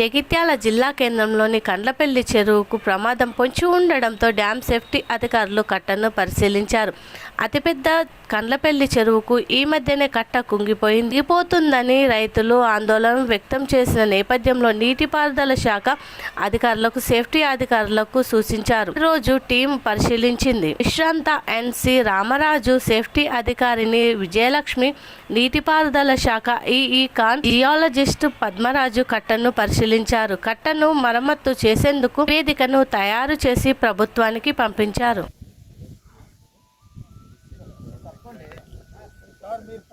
జగిత్యాల జిల్లా కేంద్రంలోని కండ్లపల్లి చెరువుకు ప్రమాదం పొంచి ఉండడంతో డ్యాం సేఫ్టీ అధికారులు కట్టను పరిశీలించారు. అతిపెద్ద కండ్లపల్లి చెరువుకు ఈ మధ్యనే కట్ట కుంగిపోయింది. పోతుందని రైతులు ఆందోళన వ్యక్తం చేసిన నేపథ్యంలో నీటిపారుదల శాఖ అధికారులకు సేఫ్టీ అధికారులకు సూచించారు. ఈ రోజు టీం పరిశీలించింది. విశ్రాంత ఎన్సి రామరాజు సేఫ్టీ అధికారిని విజయలక్ష్మి నీటిపారుదల శాఖ ఈఈ ఖాన్ జియాలజిస్ట్ పద్మరాజు కట్టను పరిశీలించారు. కట్టను మరమ్మత్తు చేసేందుకు నివేదికను తయారు చేసి ప్రభుత్వానికి పంపించారు.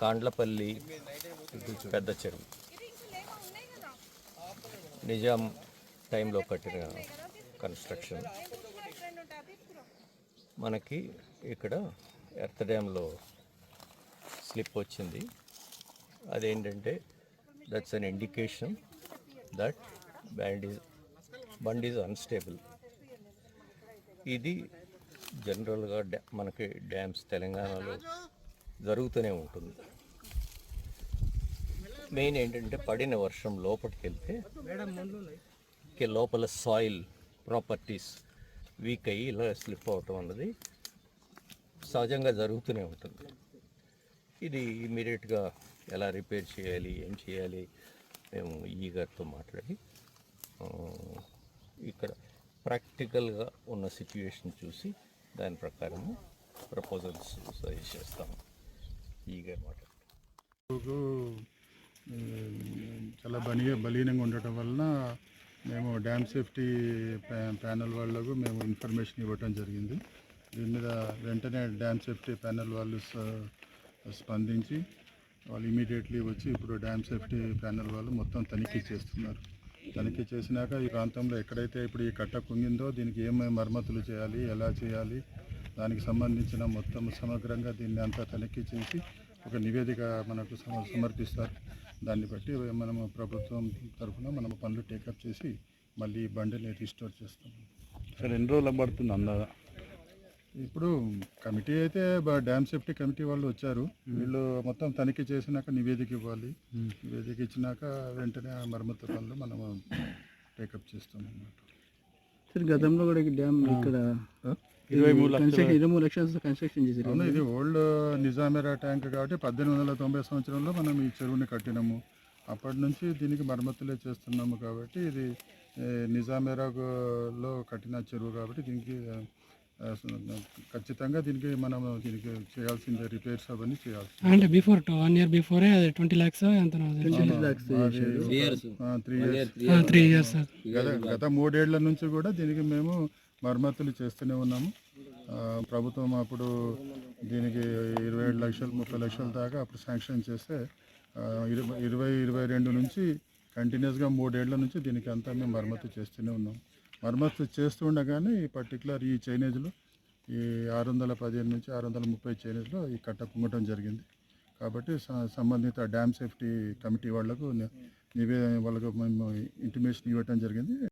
కాండ్లపల్లి పెద్ద చెరువు. నిజాం టైంలో కట్టిన కన్స్ట్రక్షన్. మనకి ఇక్కడ ఎర్త్ డ్యాంలో స్లిప్ వచ్చింది. అదేంటంటే that's an indication that band is bund is unstable ఇది జనరల్గా డ్యా మనకి డ్యామ్స్ తెలంగాణలో జరుగుతూనే ఉంటుంది. మెయిన్ ఏంటంటే పడిన వర్షం లోపలికి వెళ్తే లోపల సాయిల్ ప్రాపర్టీస్ వీక్ అయ్యి ఇలా స్లిప్ అవటం అన్నది సహజంగా జరుగుతూనే ఉంటుంది. ఇది ఇమీడియట్గా ఎలా రిపేర్ చేయాలి ఏం చేయాలి మేము ఈ గారితో మాట్లాడి ఇక్కడ ప్రాక్టికల్గా ఉన్న సిచ్యువేషన్ చూసి దాని ప్రకారము ప్రపోజల్స్ సజెస్ట్ చేస్తాము. ఈ గారు మాట్లాడు చాలా బలి బలీనంగా ఉండటం వలన మేము డ్యామ్ సేఫ్టీ ప్యానల్ వాళ్ళకు మేము ఇన్ఫర్మేషన్ ఇవ్వటం జరిగింది. దీని మీద వెంటనే డ్యామ్ సేఫ్టీ ప్యానల్ వాళ్ళు స్పందించి వాళ్ళు ఇమీడియట్లీ వచ్చి ఇప్పుడు డ్యామ్ సేఫ్టీ ప్యానల్ వాళ్ళు మొత్తం తనిఖీ చేస్తున్నారు. తనిఖీ చేసినాక ఈ ప్రాంతంలో ఎక్కడైతే ఇప్పుడు ఈ కట్ట కుంగిందో దీనికి ఏమేమి మరమ్మతులు చేయాలి ఎలా చేయాలి దానికి సంబంధించిన మొత్తం సమగ్రంగా దీన్ని అంతా తనిఖీ చేసి ఒక నివేదిక మనకు సమర్పిస్తారు. దాన్ని బట్టి మనము ప్రభుత్వం తరఫున మనం పనులు టేకప్ చేసి మళ్ళీ ఈ బండిని రిస్టోర్ చేస్తాం సార్ ఎన్ని రోజులు పడుతుంది అందాదా ఇప్పుడు కమిటీ అయితే బ- డ్యామ్ సేఫ్టీ కమిటీ వాళ్ళు వచ్చారు. వీళ్ళు మొత్తం తనిఖీ చేసినాక నివేదిక ఇవ్వాలి. నివేదిక ఇచ్చినాక వెంటనే ఆ మరమ్మతు పనులు మనము టేకప్ చేస్తాం అన్నమాట సార్ గతంలో కూడా ఈ డ్యామ్ ఇక్కడ ఇరవై మూడు లక్షల కన్స్ట్రక్షన్ ఇరవై మూడు లక్షల కన్స్ట్రక్షన్ చేశారు అవును ఇది ఓల్డ్ నిజామేరా ట్యాంక్ కాబట్టి పద్దెనిమిది వందల తొంభై సంవత్సరంలో మనం ఈ చెరువుని కట్టినాము. అప్పటి నుంచి దీనికి మరమ్మతులే చేస్తున్నాము కాబట్టి ఇది నిజామేరాలో కట్టిన చెరువు కాబట్టి దీనికి ఖచ్చితంగా దీనికి మనం దీనికి చేయాల్సిందే రిపేర్స్ అవన్నీ చేయాల్సి అంటే బిఫోర్ వన్ ఇయర్ బిఫోరే అది ట్వంటీ ల్యాక్స్ ఎంత త్రీ ఇయర్స్ త్రీ ఇయర్స్ గత గత మూడేళ్ళ నుంచి కూడా దీనికి మేము మరమ్మతులు చేస్తూనే ఉన్నాము. ప్రభుత్వం అప్పుడు దీనికి ఇరవై ఏడు లక్షలు ముప్పై లక్షల దాకా అప్పుడు శాంక్షన్ చేస్తే ఇరవై ఇరవై రెండు నుంచి కంటిన్యూస్గా మూడేళ్ళ నుంచి దీనికి అంతా మేము మరమ్మతు చేస్తూనే ఉన్నాం మరమ్మతు చేస్తూ ఉండగానే ఈ పర్టికులర్ ఈ చైనేజ్లో ఈ ఆరు వందల పదిహేను నుంచి ఆరు వందల ముప్పై చైనేజ్లో ఈ కట్ట కుంగటం జరిగింది. కాబట్టి స- సంబంధిత డ్యామ్ సేఫ్టీ కమిటీ వాళ్ళకు నివేదన వాళ్ళకు మేము ఇంటిమేషన్ ఇవ్వటం జరిగింది.